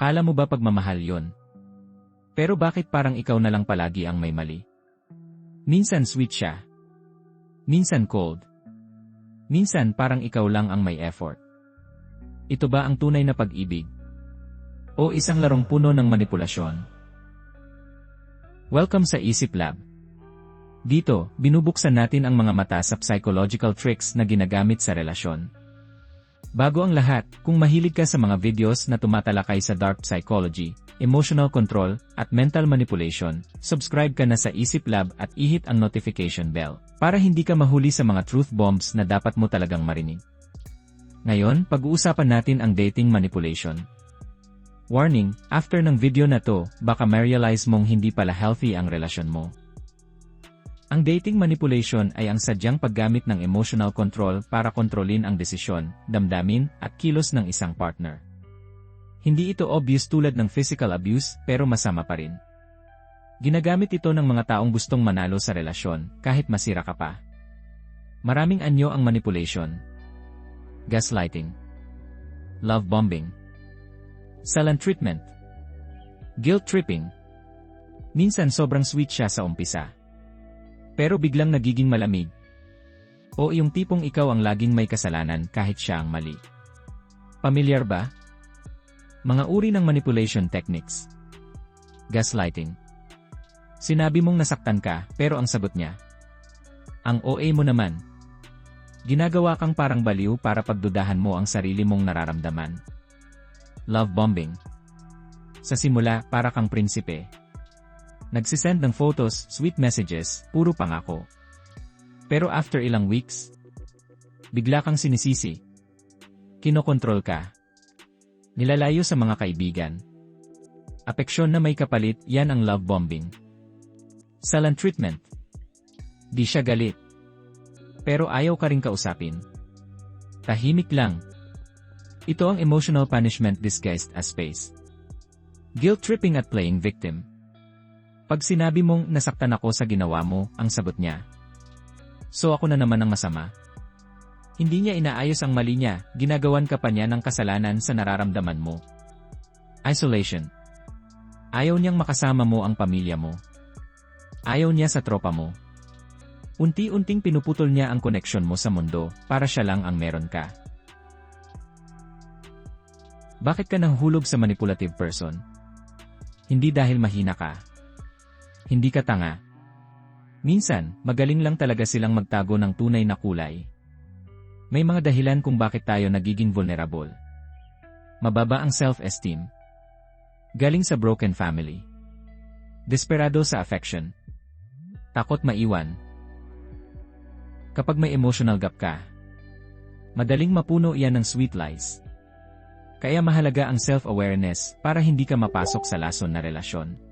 Akala mo ba pagmamahal yon? Pero bakit parang ikaw na lang palagi ang may mali? Minsan sweet siya. Minsan cold. Minsan parang ikaw lang ang may effort. Ito ba ang tunay na pag-ibig? O isang larong puno ng manipulasyon? Welcome sa Isip Lab. Dito, binubuksan natin ang mga mata sa psychological tricks na ginagamit sa relasyon. Bago ang lahat, kung mahilig ka sa mga videos na tumatalakay sa dark psychology, emotional control, at mental manipulation, subscribe ka na sa Isip Lab at ihit ang notification bell para hindi ka mahuli sa mga truth bombs na dapat mo talagang marinig. Ngayon, pag-uusapan natin ang dating manipulation. Warning, after ng video na to, baka ma-realize mong hindi pala healthy ang relasyon mo. Ang dating manipulation ay ang sadyang paggamit ng emotional control para kontrolin ang desisyon, damdamin, at kilos ng isang partner. Hindi ito obvious tulad ng physical abuse, pero masama pa rin. Ginagamit ito ng mga taong gustong manalo sa relasyon, kahit masira ka pa. Maraming anyo ang manipulation. Gaslighting. Love bombing. Silent treatment. Guilt tripping. Minsan sobrang sweet siya sa umpisa. Pero biglang nagiging malamig. O yung tipong ikaw ang laging may kasalanan kahit siya ang mali. Pamilyar ba? Mga uri ng manipulation techniques. Gaslighting. Sinabi mong nasaktan ka, pero ang sagot niya. Ang OA mo naman. Ginagawa kang parang baliw para pagdudahan mo ang sarili mong nararamdaman. Love bombing. Sa simula, para kang prinsipe, Nagsisend ng photos, sweet messages, puro pangako. Pero after ilang weeks, bigla kang sinisisi. Kinokontrol ka. Nilalayo sa mga kaibigan. Apeksyon na may kapalit, yan ang love bombing. Silent treatment. Di siya galit. Pero ayaw ka rin kausapin. Tahimik lang. Ito ang emotional punishment disguised as space. Guilt tripping at playing victim. Pag sinabi mong nasaktan ako sa ginawa mo, ang sagot niya. So ako na naman ang masama. Hindi niya inaayos ang mali niya, ginagawan ka pa niya ng kasalanan sa nararamdaman mo. Isolation. Ayaw niyang makasama mo ang pamilya mo. Ayaw niya sa tropa mo. Unti-unting pinuputol niya ang koneksyon mo sa mundo, para siya lang ang meron ka. Bakit ka nahulog sa manipulative person? Hindi dahil mahina ka, hindi ka tanga. Minsan, magaling lang talaga silang magtago ng tunay na kulay. May mga dahilan kung bakit tayo nagiging vulnerable. Mababa ang self-esteem. Galing sa broken family. Desperado sa affection. Takot maiwan. Kapag may emotional gap ka, madaling mapuno iyan ng sweet lies. Kaya mahalaga ang self-awareness para hindi ka mapasok sa lason na relasyon.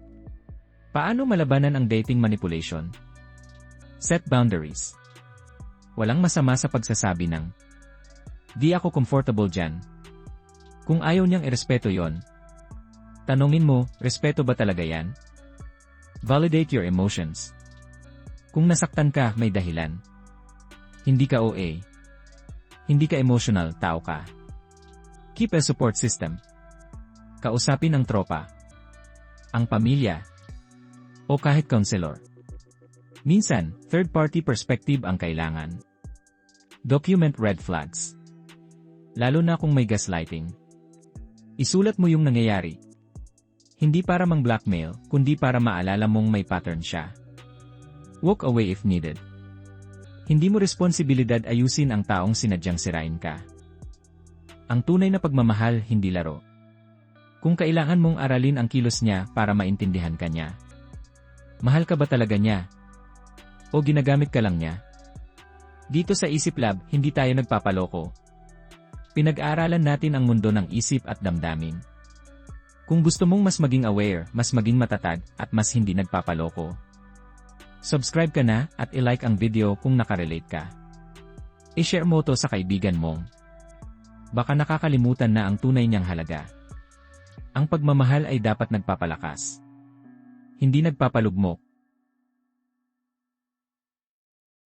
Paano malabanan ang dating manipulation? Set boundaries. Walang masama sa pagsasabi ng, Di ako comfortable dyan. Kung ayaw niyang irespeto yon, tanongin mo, respeto ba talaga yan? Validate your emotions. Kung nasaktan ka, may dahilan. Hindi ka OA. Hindi ka emotional, tao ka. Keep a support system. Kausapin ang tropa. Ang pamilya, o kahit counselor. Minsan, third-party perspective ang kailangan. Document red flags. Lalo na kung may gaslighting. Isulat mo yung nangyayari. Hindi para mang blackmail, kundi para maalala mong may pattern siya. Walk away if needed. Hindi mo responsibilidad ayusin ang taong sinadyang sirain ka. Ang tunay na pagmamahal, hindi laro. Kung kailangan mong aralin ang kilos niya para maintindihan ka niya, Mahal ka ba talaga niya? O ginagamit ka lang niya? Dito sa Isip Lab, hindi tayo nagpapaloko. Pinag-aaralan natin ang mundo ng isip at damdamin. Kung gusto mong mas maging aware, mas maging matatag, at mas hindi nagpapaloko. Subscribe ka na, at ilike ang video kung nakarelate ka. I-share mo to sa kaibigan mong. Baka nakakalimutan na ang tunay niyang halaga. Ang pagmamahal ay dapat nagpapalakas hindi nagpapalugmok.